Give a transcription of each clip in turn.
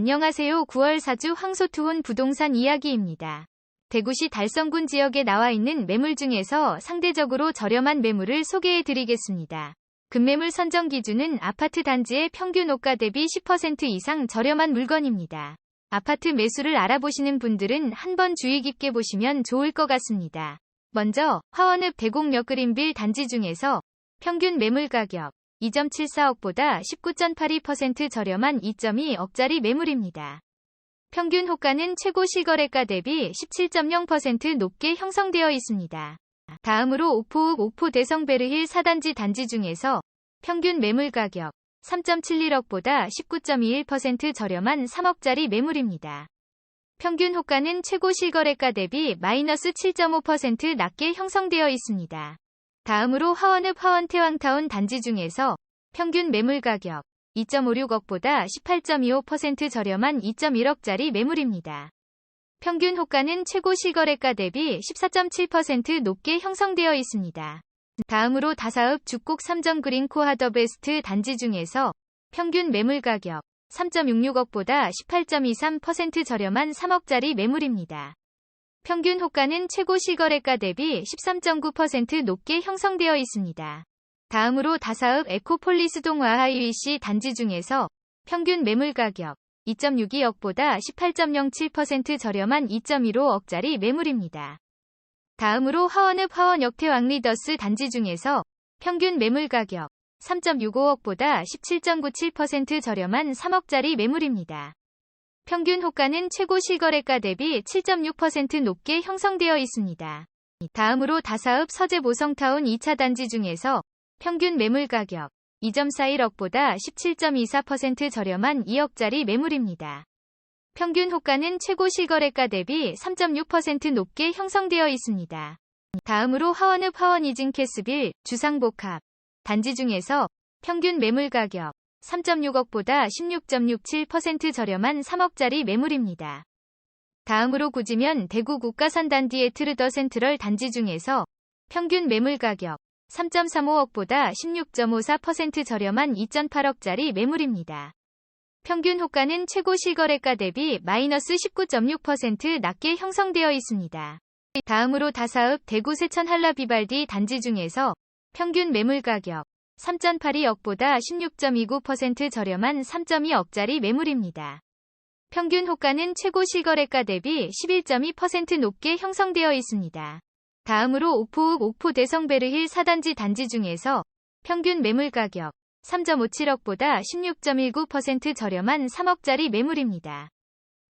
안녕하세요. 9월 4주 황소투혼 부동산 이야기입니다. 대구시 달성군 지역에 나와 있는 매물 중에서 상대적으로 저렴한 매물을 소개해 드리겠습니다. 급매물 선정 기준은 아파트 단지의 평균 호가 대비 10% 이상 저렴한 물건입니다. 아파트 매수를 알아보시는 분들은 한번 주의 깊게 보시면 좋을 것 같습니다. 먼저 화원읍 대곡역 그린빌 단지 중에서 평균 매물 가격 2.74억보다 19.82% 저렴한 2.2억짜리 매물입니다. 평균 호가는 최고 실거래가 대비 17.0% 높게 형성되어 있습니다. 다음으로 오포읍 오포 대성베르힐 4단지 단지 중에서 평균 매물 가격 3.71억보다 19.21% 저렴한 3억짜리 매물입니다. 평균 호가는 최고 실거래가 대비 마이너스 7.5% 낮게 형성되어 있습니다. 다음으로 화원읍 화원태왕타운 단지 중에서 평균 매물 가격 2.56억보다 18.25% 저렴한 2.1억짜리 매물입니다. 평균 호가는 최고 실거래가 대비 14.7% 높게 형성되어 있습니다. 다음으로 다사읍 죽곡 삼정 그린 코 하더 베스트 단지 중에서 평균 매물 가격 3.66억보다 18.23% 저렴한 3억짜리 매물입니다. 평균 호가는 최고 실거래가 대비 13.9% 높게 형성되어 있습니다. 다음으로 다사읍 에코폴리스 동화 하이위시 단지 중에서 평균 매물 가격 2.62억보다 18.07% 저렴한 2.15억짜리 매물입니다. 다음으로 화원읍 화원역 태왕 리더스 단지 중에서 평균 매물 가격 3.65억보다 17.97% 저렴한 3억짜리 매물입니다. 평균 호가는 최고 실거래가 대비 7.6% 높게 형성되어 있습니다. 다음으로 다사읍 서재 모성타운 2차 단지 중에서 평균 매물 가격 2.41억보다 17.24% 저렴한 2억짜리 매물입니다. 평균 호가는 최고 실거래가 대비 3.6% 높게 형성되어 있습니다. 다음으로 화원읍 화원 이진 캐스빌 주상복합 단지 중에서 평균 매물 가격 3.6억보다 16.67% 저렴한 3억짜리 매물입니다. 다음으로 구지면 대구 국가산단지의 트르더 센트럴 단지 중에서 평균 매물 가격 3.35억보다 16.54% 저렴한 2.8억짜리 매물입니다. 평균 호가는 최고 실거래가 대비 마이너스 19.6% 낮게 형성되어 있습니다. 다음으로 다사읍 대구 세천 한라 비발디 단지 중에서 평균 매물 가격 3.82억보다 16.29% 저렴한 3.2억짜리 매물입니다. 평균 호가는 최고 실거래가 대비 11.2% 높게 형성되어 있습니다. 다음으로 오포읍 오포 대성베르힐 4단지 단지 중에서 평균 매물 가격 3.57억보다 16.19% 저렴한 3억짜리 매물입니다.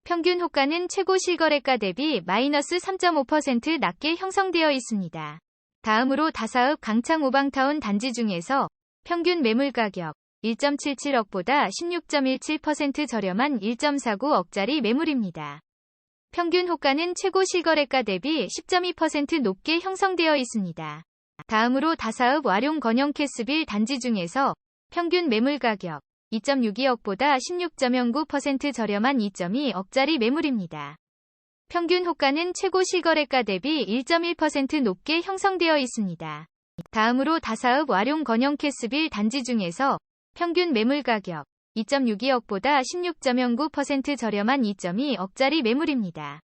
평균 호가는 최고 실거래가 대비 마이너스 3.5% 낮게 형성되어 있습니다. 다음으로 다사읍 강창 오방타운 단지 중에서 평균 매물 가격 1.77억보다 16.17% 저렴한 1.49억짜리 매물입니다. 평균 호가는 최고 실거래가 대비 10.2% 높게 형성되어 있습니다. 다음으로 다사읍 와룡 건영 캐스빌 단지 중에서 평균 매물 가격 2.62억보다 16.09% 저렴한 2.2억짜리 매물입니다. 평균 호가는 최고 실거래가 대비 1.1% 높게 형성되어 있습니다. 다음으로 다사읍 와룡 건영 캐스빌 단지 중에서 평균 매물 가격 2.62억보다 16.09% 저렴한 2.2억짜리 매물입니다.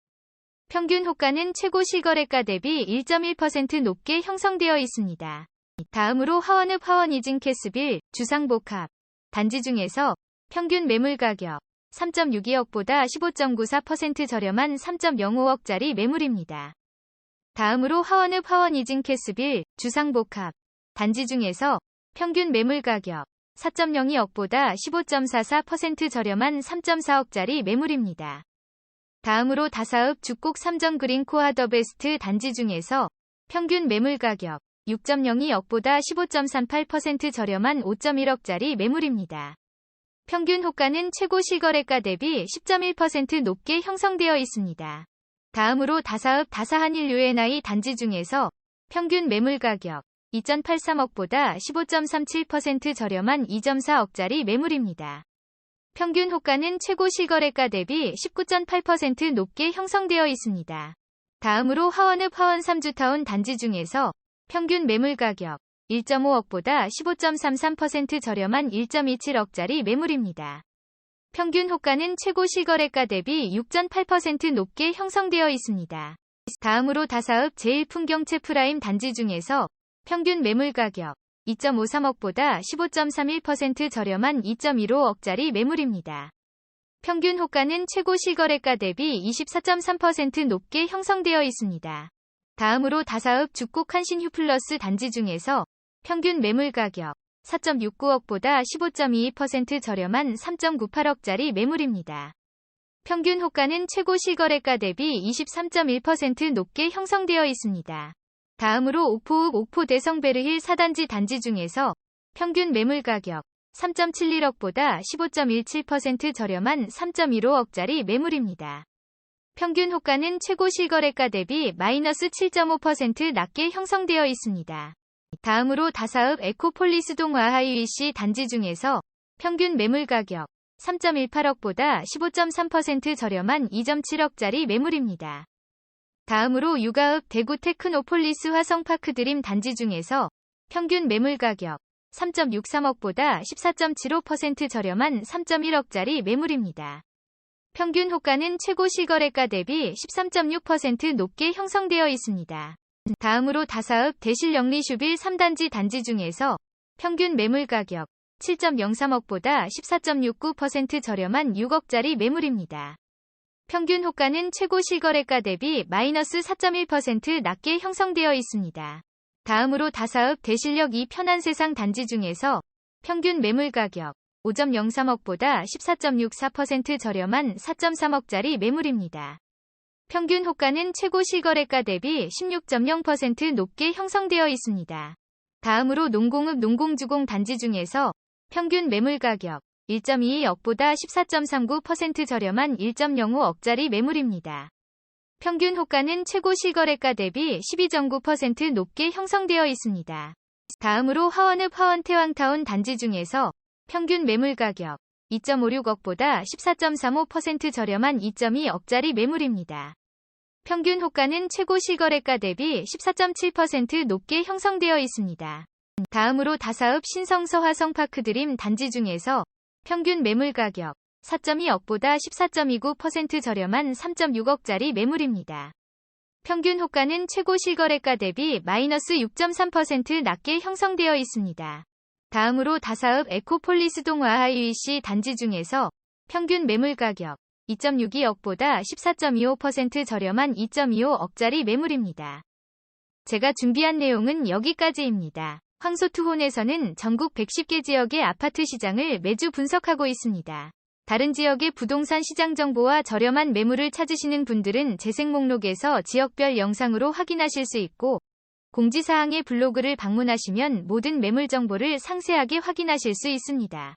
평균 호가는 최고 실거래가 대비 1.1% 높게 형성되어 있습니다. 다음으로 화원읍 화원 이진 캐스빌 주상복합 단지 중에서 평균 매물 가격 3.62억보다 15.94% 저렴한 3.05억짜리 매물입니다. 다음으로 화원읍 화원 이진 캐스빌 주상복합 단지 중에서 평균 매물 가격 4.02억보다 15.44% 저렴한 3.4억짜리 매물입니다. 다음으로 다사읍 죽곡 삼정 그린 코아 더 베스트 단지 중에서 평균 매물 가격 6.02억보다 15.38% 저렴한 5.1억짜리 매물입니다. 평균 호가는 최고 실거래가 대비 10.1% 높게 형성되어 있습니다. 다음으로 다사읍 다사한일 UNI 단지 중에서 평균 매물 가격 2.83억보다 15.37% 저렴한 2.4억짜리 매물입니다. 평균 호가는 최고 실거래가 대비 19.8% 높게 형성되어 있습니다. 다음으로 화원읍 화원 3주타운 단지 중에서 평균 매물 가격 1.5억보다 15.33% 저렴한 1.27억짜리 매물입니다. 평균 호가는 최고 실거래가 대비 6.8% 높게 형성되어 있습니다. 다음으로 다사읍 제일풍경채 프라임 단지 중에서 평균 매물 가격 2.53억보다 15.31% 저렴한 2.15억짜리 매물입니다. 평균 호가는 최고 실거래가 대비 24.3% 높게 형성되어 있습니다. 다음으로 다사읍 죽곡 한신 휴플러스 단지 중에서 평균 매물 가격 4.69억보다 15.22% 저렴한 3.98억짜리 매물입니다. 평균 호가는 최고 실거래가 대비 23.1% 높게 형성되어 있습니다. 다음으로 옥포읍 옥포 대성베르힐 4단지 단지 중에서 평균 매물 가격 3.71억보다 15.17% 저렴한 3.15억짜리 매물입니다. 평균 호가는 최고 실거래가 대비 마이너스 7.5% 낮게 형성되어 있습니다. 다음으로 다사읍 에코폴리스 동화하이위시 단지 중에서 평균 매물 가격 3.18억보다 15.3% 저렴한 2.7억짜리 매물입니다. 다음으로 육아읍 대구 테크노폴리스 화성파크 드림 단지 중에서 평균 매물 가격 3.63억보다 14.75% 저렴한 3.1억짜리 매물입니다. 평균 호가는 최고 실거래가 대비 13.6% 높게 형성되어 있습니다. 다음으로 다사읍 대실영리 슈빌 3단지 단지 중에서 평균 매물 가격 7.03억보다 14.69% 저렴한 6억짜리 매물입니다. 평균 호가는 최고 실거래가 대비 마이너스 4.1% 낮게 형성되어 있습니다. 다음으로 다사읍 대실역 2 편안세상 단지 중에서 평균 매물 가격 5.03억보다 14.64% 저렴한 4.3억짜리 매물입니다. 평균 호가는 최고 실거래가 대비 16.0% 높게 형성되어 있습니다. 다음으로 농공읍 농공주공 단지 중에서 평균 매물 가격 1.22억보다 14.39% 저렴한 1.05억짜리 매물입니다. 평균 호가는 최고 실거래가 대비 12.9% 높게 형성되어 있습니다. 다음으로 화원읍 화원태왕타운 단지 중에서 평균 매물 가격 2.56억보다 14.35% 저렴한 2.2억짜리 매물입니다. 평균 호가는 최고 실거래가 대비 14.7% 높게 형성되어 있습니다. 다음으로 다사읍 신성서 화 성파크 드림 단지 중에서 평균 매물 가격 4.2억보다 14.29% 저렴한 3.6억짜리 매물입니다. 평균 호가는 최고 실거래가 대비 마이너스 6.3% 낮게 형성되어 있습니다. 다음으로 다사읍 에코폴리스 동화하이위시 단지 중에서 평균 매물 가격 2.62억보다 14.25% 저렴한 2.25억짜리 매물입니다. 제가 준비한 내용은 여기까지입니다. 황소투혼에서는 전국 110개 지역의 아파트 시장을 매주 분석하고 있습니다. 다른 지역의 부동산 시장 정보와 저렴한 매물을 찾으시는 분들은 재생 목록에서 지역별 영상으로 확인하실 수 있고 공지사항의 블로그를 방문하시면 모든 매물 정보를 상세하게 확인하실 수 있습니다.